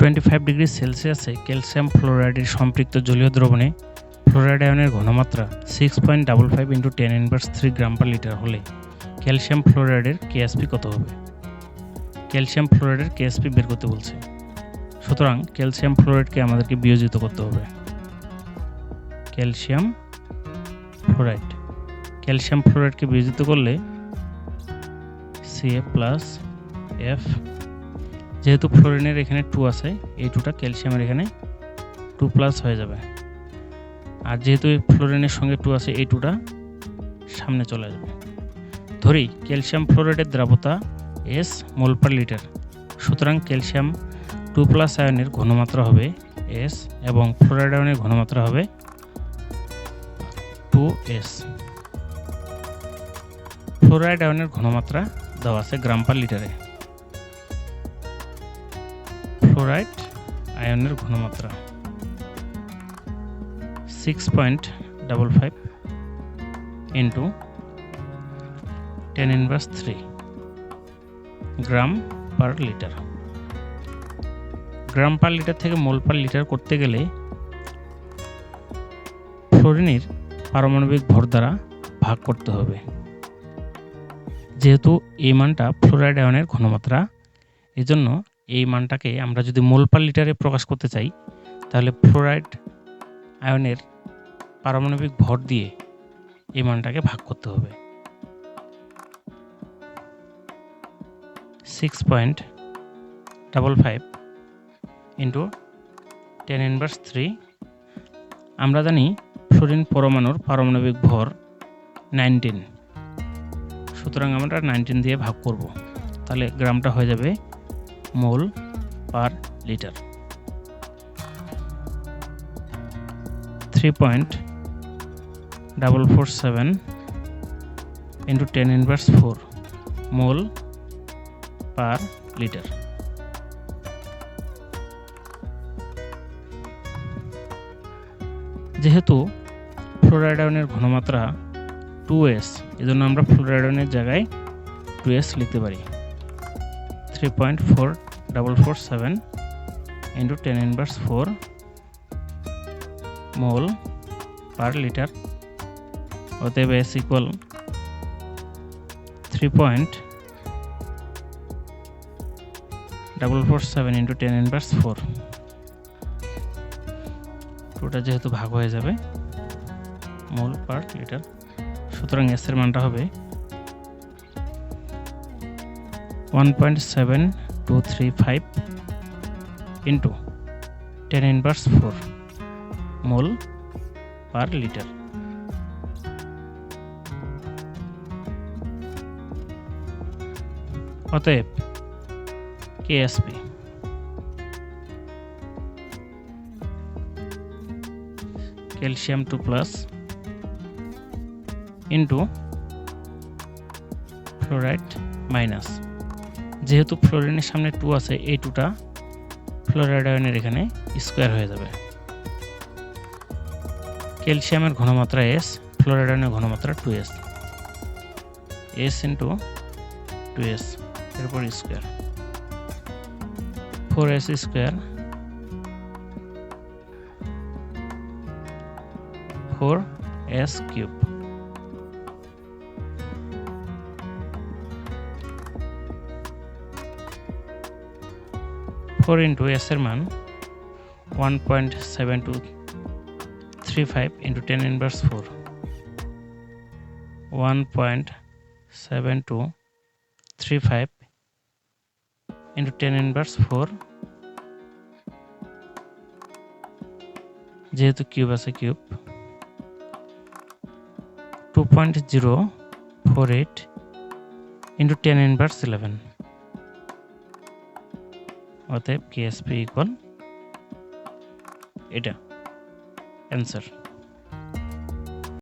Twenty five degree সেলসিয়াসে calcium ফ্লোরাইডের সম্পৃক্ত জলীয় দ্রবণে ফ্লোরাইড আয়নের ঘনমাত্রা six point double five into ten inverse three gram per litre হলে ক্যালসিয়াম ফ্লোরাইডের কেএসপি কত হবে? ক্যালসিয়াম ফ্লোরাইডের কেএসপি বের করতে বলছে। সুতরাং ক্যালসিয়াম ফ্লোরাইডকে আমাদেরকে বিয়োজিত করতে হবে। Calcium fluoride. ক্যালসিয়াম ফ্লোরাইডকে বিয়োজিত করলে সিএ প্লাস এফ যেহেতু ফ্লোরিনের এখানে টু আছে, এই টুটা ক্যালসিয়ামের এখানে টু প্লাস হয়ে যাবে। আর যেহেতু এই ফ্লোরিনের সঙ্গে টু আছে, এই টুটা সামনে চলে যাবে। ধরি ক্যালসিয়াম ফ্লোরাইডের দ্রাবতা এস মোল পার লিটার সুতরাং ক্যালসিয়াম টু প্লাস আয়নের ঘনমাত্রা হবে এস এবং ফ্লোরাইড আয়নের ঘনমাত্রা হবে টু এস ফ্লোরাইড আয়নের ঘনমাত্রা দেওয়া আছে গ্রাম পার লিটারে ফ্লোরাইড আয়নের ঘনমাত্রা। Six point double five into ten inverse three gram per litre gram per litre থেকে মোল পার লিটার করতে গেলে ফ্লোরিনের পারমাণবিক ভর দ্বারা ভাগ করতে হবে। যেহেতু এই মানটা ফ্লোরাইড আয়নের ঘনমাত্রা, এজন্য এই মানটাকে আমরা যদি মোল পার লিটারে প্রকাশ করতে চাই, তাহলে ফ্লোরাইড আয়নের পারমাণবিক ভর দিয়ে এই মানটাকে ভাগ করতে হবে। Six point double five into ten inverse three আমরা জানি ফ্লোরিন পরমাণুর পারমাণবিক ভর নাইনটিন সুতরাং আমরা নাইনটিন দিয়ে ভাগ করব। তাহলে গ্রামটা হয়ে যাবে mole per litre. Three point double four seven into ten inverse four mole per litre. যেহেতু ফ্লোরাইড আয়নের ঘনমাত্রা টু এস এজন্য আমরা ফ্লোরাইড আয়নের জায়গায় টু এস লিখতে পারি। Three point four double four seven into ten inverse four mole per litre অতএব S equal three point double four seven into ten inverse four টুটা যেহেতু ভাগ হয়ে যাবে মোল পার লিটার সুতরাং এস এর মানটা হবে one point seven two three five into ten inverse four mole per litre অতএব KSP calcium two plus into fluoride minus যেহেতু ফ্লোরিনের সামনে টু আছে, এই টুটা ফ্লোরাইড আয়নের এখানে স্কোয়ার হয়ে যাবে। ক্যালসিয়ামের ঘনমাত্রা এস ফ্লোরাইড আয়নের ঘনমাত্রা two S S into two S এরপর square four S square four S cube four into S মান one point seven two three five into ten inverse four. One point seven two three five into ten inverse four. যেহেতু cube আছে cube. Two point zero four eight into ten inverse eleven. অতএব KSP equal এটা answer